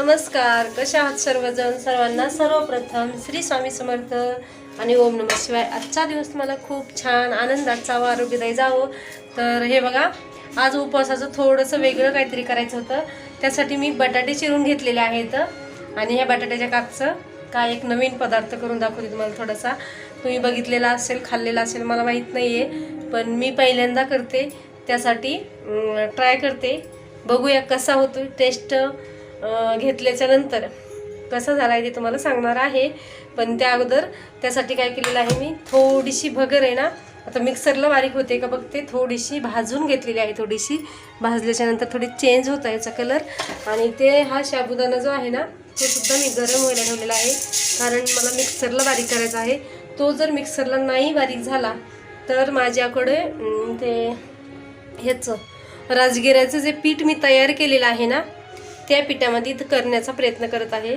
नमस्कार. कशा आहात सर्वजण? सर्वांना सर्वप्रथम श्री स्वामी समर्थ आणि ओम नम शिवाय. आजचा दिवस मला खूप छान आनंदाचा व आरोग्यदायी जावं. तर हे बघा आज उपवासाचं थोडंसं वेगळं काहीतरी करायचं होतं. त्यासाठी मी बटाटे चिरून घेतलेले आहेत. आणि ह्या बटाट्याच्या कापचं काय एक नवीन पदार्थ करून दाखवते तुम्हाला थोडासा. तुम्ही बघितलेला असेल खाल्लेला असेल मला माहीत नाही आहे पण मी पहिल्यांदा करते. त्यासाठी ट्राय करते. बघूया कसा होतो टेस्ट घेतल्याच्या नंतर. कसा झाला आहे ते तुम्हाला सांगणार आहे. पण त्या अगोदर त्यासाठी काय केलेलं आहे मी थोडीशी भगर आहे ना आता मिक्सरला बारीक होते का बघते थोडीशी भाजून घेतलेली आहे थोडीशी. भाजल्याच्या नंतर थोडी चेंज होत आहे याचा कलर आणि ते हा साबुदाणा जो आहे ना तो सुद्धा मी गरम व्हायला ठेवलेला आहे. कारण मला मिक्सरला बारीक करायचा आहे. तो जर मिक्सरला नाही बारीक झाला तर माझ्याकडे ते ह्याचं राजगिऱ्याचं जे पीठ मी तयार केलेलं आहे ना त्या पिठामध्ये करण्याचा प्रयत्न करत आहे.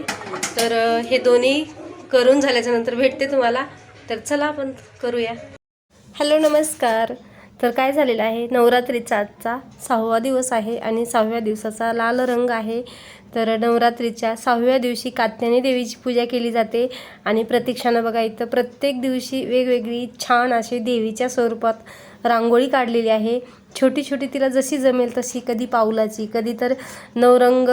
तर हे दोन्ही करून झाल्याच्यानंतर भेटते तुम्हाला. तर चला आपण करूया. हॅलो नमस्कार. तर काय झालेलं आहे? नवरात्रीचा आजचा सहावा दिवस आहे आणि सहाव्या दिवसाचा लाल रंग आहे. तर नवरात्रीच्या सहाव्या दिवशी कात्यानी देवीची पूजा केली जाते आणि प्रतीक्षानं बघा इथं प्रत्येक दिवशी वेगवेगळी छान अशी देवीच्या स्वरूपात रांगोळी काढलेली आहे. छोटी छोटी तिला जशी जमेल तशी कधी पाऊलाची कधी तर नवरंग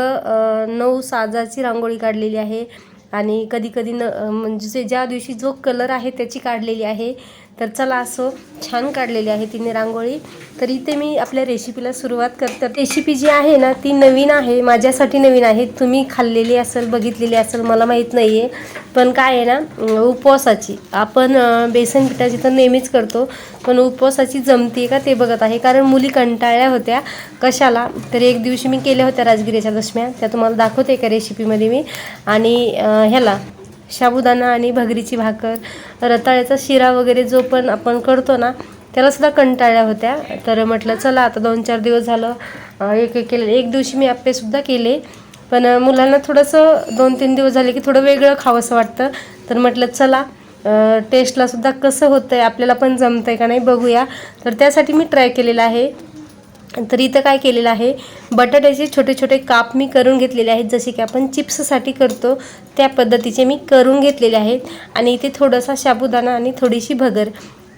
नऊ साजाची रांगोळी काढलेली आहे. आणि कधी कधी न म्हणजे ज्या दिवशी जो कलर आहे त्याची काढलेली आहे. तर चला असो छान काढलेली आहे तिने रांगोळी. तर इथे मी आपल्या रेसिपीला सुरुवात करते. रेसिपी जी आहे ना ती नवीन आहे. माझ्यासाठी नवीन आहे. तुम्ही खाल्लेली असेल बघितलेली असेल मला माहीत नाही आहे पण काय आहे ना उपवासाची. आपण बेसन पिठाची तर नेहमीच करतो पण उपवासाची जमते का ते बघत आहे. कारण मुली कंटाळल्या होत्या कशाला. तर एक दिवशी मी केल्या होत्या राजगिरीच्या दशम्या. त्या तुम्हाला दाखवते एका रेसिपीमध्ये मी. आणि ह्याला साबुदाणा आणि भगरीची भाकर रताळ्याचा शिरा वगैरे जो पण आपण करतो ना त्याला सुद्धा कंटाळल्या होत्या. तर म्हटलं चला आता दोन चार दिवस झालं एक एक केलं एक दिवशी मी आप्पेसुद्धा केले. पण मुलांना थोडंसं दोन तीन दिवस झाले की थोडं वेगळं खावंसं वाटतं. तर म्हटलं चला टेस्टलासुद्धा कसं होतं आहे आपल्याला पण जमतं आहे का नाही बघूया. तर त्यासाठी मी ट्राय केलेलं आहे. तर इथं काय केलेलं आहे? बटाट्याचे छोटे छोटे काप मी करून घेतलेले आहेत. जसे की आपण चिप्ससाठी करतो त्या पद्धतीचे मी करून घेतलेले आहेत. आणि इथे थोडासा साबुदाणा आणि थोडीशी भगर.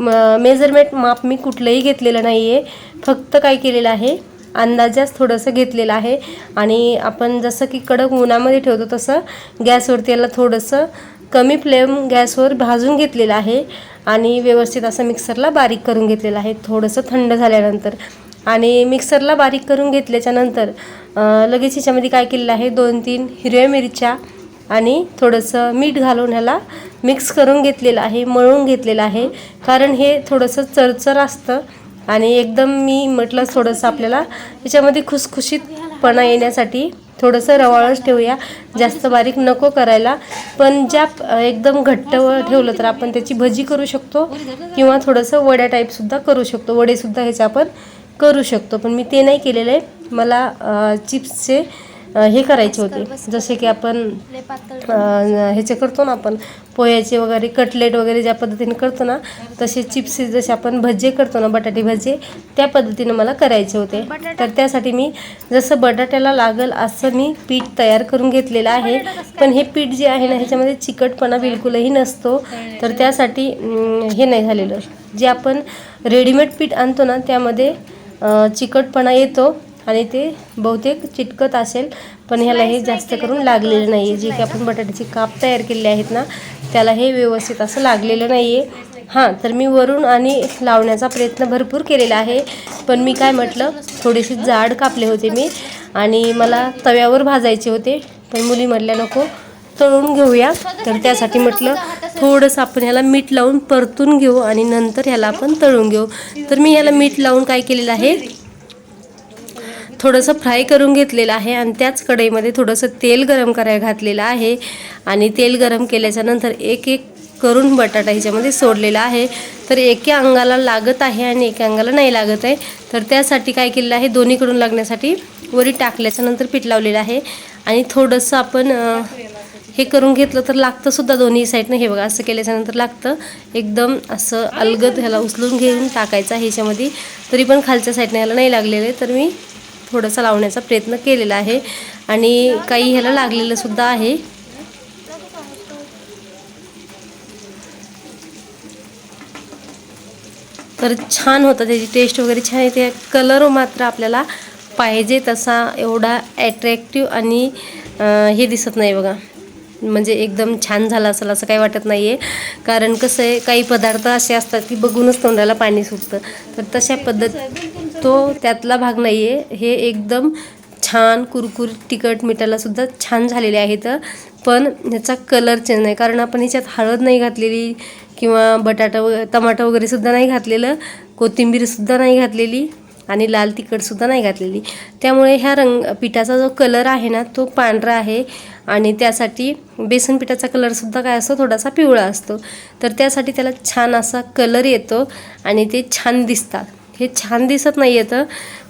म मेजरमेंट माप मी कुठलंही घेतलेलं नाही आहे फक्त काय केलेलं आहे? अंदाजाच थोडंसं घेतलेलं आहे. आणि आपण जसं की कडक उन्हामध्ये ठेवतो तसं गॅसवरती याला थोडंसं कमी फ्लेम गॅसवर भाजून घेतलेलं आहे. आणि व्यवस्थित असं मिक्सरला बारीक करून घेतलेलं आहे. थोडंसं थंड झाल्यानंतर. आणि मिक्सरला बारीक करून घेतल्याच्यानंतर लगेच ह्याच्यामध्ये काय केलेलं आहे दोन तीन हिरव्या मिरच्या आणि थोडंसं मीठ घालून ह्याला मिक्स करून घेतलेलं आहे मळून घेतलेलं आहे. कारण हे थोडंसं चरचर असतं आणि एकदम मी म्हटलं थोडंसं आपल्याला याच्यामध्ये खुसखुशीतपणा येण्यासाठी थोडंसं रवाळच ठेवूया जास्त बारीक नको करायला. पण ज्या एकदम घट्ट ठेवलं तर आपण त्याची भजी करू शकतो किंवा थोडंसं वड्या टाईपसुद्धा करू शकतो. वडेसुद्धा ह्याच्या आपण करू शकतो पण मी ते नाही केलेलं. आहे मला चिप्सचे हे करायचे होते. जसे की आपण ह्याचे करतो ना आपण पोह्याचे वगैरे कटलेट वगैरे ज्या पद्धतीने करतो ना तसे चिप्स जसे आपण भजे करतो ना बटाटे भजे त्या पद्धतीने मला करायचे होते. तर त्यासाठी मी जसं बटाट्याला लागल असं मी पीठ तयार करून घेतलेलं आहे. पण हे पीठ जे आहे ना ह्याच्यामध्ये चिकटपणा बिलकुलही नसतो. तर त्यासाठी हे नाही झालेलं. जे आपण रेडीमेड पीठ आणतो ना त्यामध्ये चिकटपणा येतो आणि ते बहुतेक चिटकत असेल पण ह्याला हे जास्त करून लागलेलं नाही आहे जे की आपण बटाट्याचे काप तयार केलेले आहेत ना त्याला हे व्यवस्थित असं लागलेलं नाही आहे हां तर मी वरून आणि लावण्याचा प्रयत्न भरपूर केलेला आहे. पण मी काय म्हटलं थोडेसे जाड कापले होते मी आणि मला तव्यावर भाजायचे होते. पण मुली म्हटल्या नको तळून घेऊया. तर त्यासाठी म्हटलं थोडंसं आपण ह्याला मीठ लावून परतून घेऊ आणि नंतर ह्याला आपण तळून घेऊ. तर मी ह्याला मीठ लावून काय केलेलं आहे? थोडंसं फ्राय करून घेतलेलं आहे आणि त्याच कढईमध्ये थोडंसं तेल गरम करायला घातलेलं आहे. आणि तेल गरम केल्याच्यानंतर एक एक करून बटाटा ह्याच्यामध्ये सोडलेला आहे. तर एका अंगाला लागत आहे आणि एका अंगाला नाही लागत आहे. तर त्यासाठी काय केलेलं आहे? दोन्हीकडून लागण्यासाठी वरी टाकल्याच्या नंतर पीठ लावलेलं आहे. आणि थोडंसं आपण हे करून घेतलं तर लागतं सुद्धा दोन्ही साईडनं. हे बघा असं केल्याच्यानंतर लागतं. एकदम असं अलगद ह्याला उचलून घेऊन टाकायचा ह्याच्यामध्ये. तरी पण खालच्या साईडनं ह्याला नाही लागलेलं. तर मी थोडासा लावण्याचा प्रयत्न केलेला आहे. आणि काही ह्याला लागलेलं सुद्धा आहे. तर छान होतं. त्याची टेस्ट वगैरे छान येते कलर मात्र आपल्याला पाहिजे तसा एवढा ॲट्रॅक्टिव्ह आणि हे दिसत नाही बघा. म्हणजे एकदम छान झाला असेल असं काही वाटत नाही आहे कारण कसं आहे काही पदार्थ असे असतात की बघूनच तोंडाला पाणी सुटतं. तर तशा पद्धत तो त्यातला भाग नाही आहे हे एकदम छान कुरकुरीत तिखट मिठाला सुद्धा छान झालेले आहेत. पण ह्याचा कलर चेंज नाही. कारण आपण ह्याच्यात हळद नाही घातलेली किंवा बटाटा व टमाटा वगैरेसुद्धा नाही घातलेलं. कोथिंबीरसुद्धा नाही घातलेली आणि लाल तिखटसुद्धा नाही घातलेली. त्यामुळे ह्या रंग पिठाचा जो कलर आहे ना तो पांढरा आहे. आणि त्यासाठी बेसन पिठाचा कलरसुद्धा काय असतो थोडासा पिवळा असतो. तर त्यासाठी त्याला छान असा कलर येतो आणि ते छान दिसतात. हे छान दिसत नाही येतं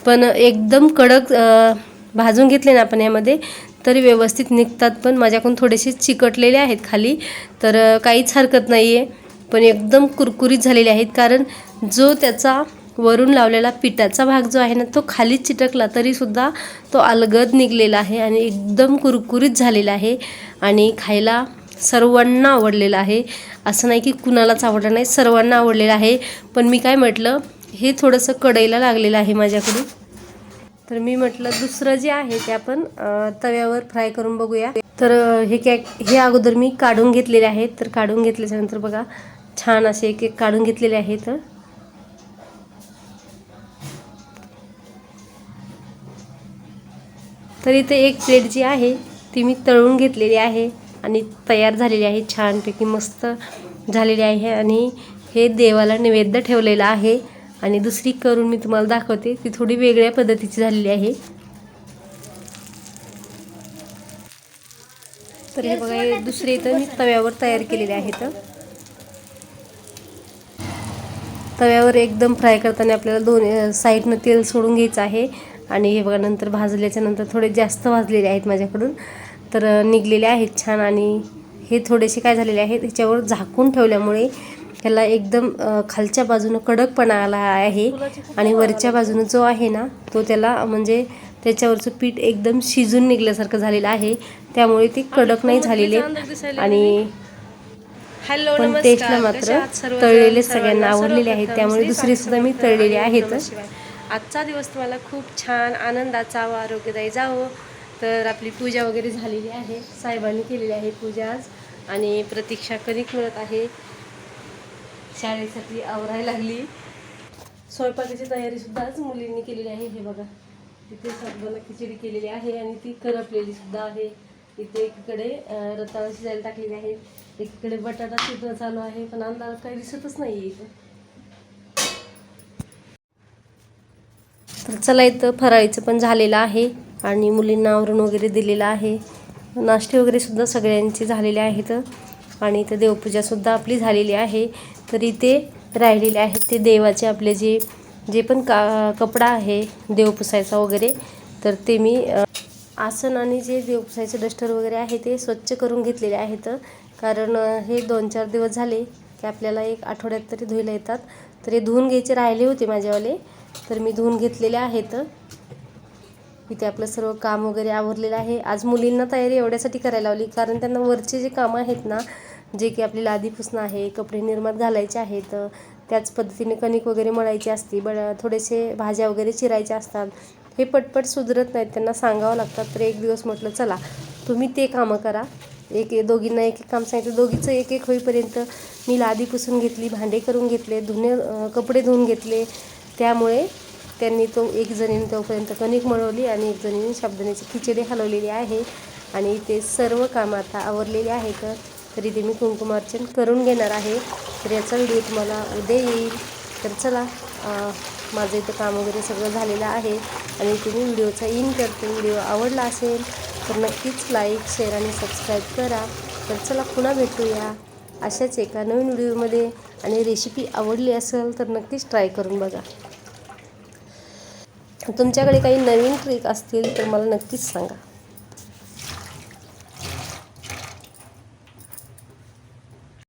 पण एकदम कडक भाजून घेतले ना आपण यामध्ये तरी व्यवस्थित निघतात. पण माझ्याकडून थोडेसे चिकटलेले आहेत खाली तर काहीच हरकत नाही आहे पण एकदम कुरकुरीत झालेले आहेत. कारण जो त्याचा वरून लावलेला पिठाचा भाग जो आहे ना तो खालीच चिटकला तरीसुद्धा तो अलगद निघलेला आहे आणि एकदम कुरकुरीत झालेला आहे आणि खायला सर्वांना आवडलेलं आहे. असं नाही की कुणालाच आवडलं नाही सर्वांना आवडलेलं आहे. पण मी काय म्हटलं हे थोडंसं कढईला लागलेलं आहे माझ्याकडून. तर मी म्हटलं दुसरं जे आहे ते आपण तव्यावर फ्राय करून बघूया. तर हे कॅक हे अगोदर मी काढून घेतलेले आहेत. तर काढून घेतल्याच्यानंतर बघा छान असे एक एक काढून घेतलेले आहेत. तर तर इथे एक प्लेट जी आहे ती मी तळून घेतलेली आहे आणि तयार झालेली आहे छानपैकी मस्त झालेली आहे आणि हे देवाला नैवेद्य ठेवलेलं आहे. आणि दुसरी करून मी तुम्हाला दाखवते ती थोडी वेगळ्या पद्धतीची झालेली आहे. तर हे बघा दुसरे इथं मी तव्यावर तयार केलेले आहेत तव्यावर एकदम फ्राय करताना आपल्याला दोन साईडनं तेल सोडून घ्यायचं आहे. आणि हे बघा नंतर भाजल्याच्या नंतर थोडे जास्त भाजलेले आहेत माझ्याकडून. तर निघलेले आहेत छान आणि हे थोडेसे काय झालेले आहेत ह्याच्यावर झाकून ठेवल्यामुळे त्याला एकदम खालच्या बाजूनं कडकपणा आला आहे. आणि वरच्या बाजूनं जो आहे ना तो त्याला म्हणजे त्याच्यावरचं पीठ एकदम शिजून निघल्यासारखं झालेलं आहे. त्यामुळे ते कडक नाही झालेले. आणि हॅलो पण टेस्टला मात्र तळलेले सगळ्यांना आवडलेले आहेत. त्यामुळे दुसरी सुद्धा मी तळलेले आहेत. आजचा दिवस तुम्हाला खूप छान आनंदाचा व आरोग्यदायी जावो हो. तर आपली पूजा वगैरे झालेली आहे. साहेबांनी केलेली आहे पूजा आज. आणि प्रतीक्षा कणिक मिळत आहे. शाळेसाठी आवरायला लागली. स्वयंपाकाची तयारीसुद्धा आज मुलींनी केलेली आहे. हे बघा. तिथे सगळं खिचडी केलेली आहे आणि ती करपलेली सुद्धा आहे. इथे एकीकडे अं, शिजायला टाकलेली आहे. एकीकडे बटाटा शिजणं चालू आहे. पण अंदाज काही दिसतच नाही आहे इथं. चला इथं फराळीचं पण झालेलं आहे आणि मुलींना आवरण वगैरे दिलेलं आहे. नाश्ते वगैरे सुद्धा सगळ्यांचे झालेले आहेत आणि इथं देवपूजासुद्धा आपली झालेली आहे. तर इथे राहिलेले आहेत ते देवाचे आपले जे जे पण का कपडा आहे देवपुसायचा वगैरे तर ते मी आसन आणि जे देवपुसायचे डस्टर वगैरे आहे ते स्वच्छ करून घेतलेले आहेत. कारण हे दोन चार दिवस झाले की आपल्याला एक आठवड्यात तरी धुयला येतात. तर हे धुवून घ्यायचे राहिले होते माझ्यावाले. तर मी धुवून घेतलेले आहेत. इथे आपलं सर्व काम वगैरे आवरलेलं आहे. आज मुलींना तयारी एवढ्यासाठी करायला लावली. कारण त्यांना वरचे जे कामं आहेत ना जे की आपली लादी पुसणं आहे कपडे निर्मात घालायचे आहेत त्याच पद्धतीने कणिक वगैरे मळायची असते बड थोडेसे भाज्या वगैरे चिरायच्या असतात. हे पटपट सुधरत नाहीत. त्यांना सांगावं लागतात तर एक दिवस म्हटलं चला तुम्ही ते कामं करा. एक दोघींना एक एक काम सांगितलं. दोघीचं एक एक होईपर्यंत मी लादी पुसून घेतली भांडे करून घेतले धुणे कपडे धुवून घेतले. त्यामुळे त्यांनी तो एक जणीने तोपर्यंत कणिक मळवली आणि एक जणीने साबुदाण्याची खिचडी हलवलेली आहे. आणि ते सर्व काम आता आवरलेले आहे तर तरी ते मी कुंकुमार्चन करून घेणार आहे. तर याचा व्हिडिओ तुम्हाला उद्या येईल. तर चला माझं इथं काम वगैरे सगळं झालेलं आहे. आणि तुम्ही व्हिडिओचा इन करते व्हिडिओ आवडला असेल तर नक्कीच लाईक शेअर आणि सबस्क्राईब करा. तर चला पुन्हा भेटूया. अशाच एका नवीन व्हिडिओमध्ये आणि रेसिपी आवडली असेल तर नक्कीच ट्राय करून बघा. तुमच्याकडे काही नवीन ट्रिक असतील तर मला नक्कीच सांगा.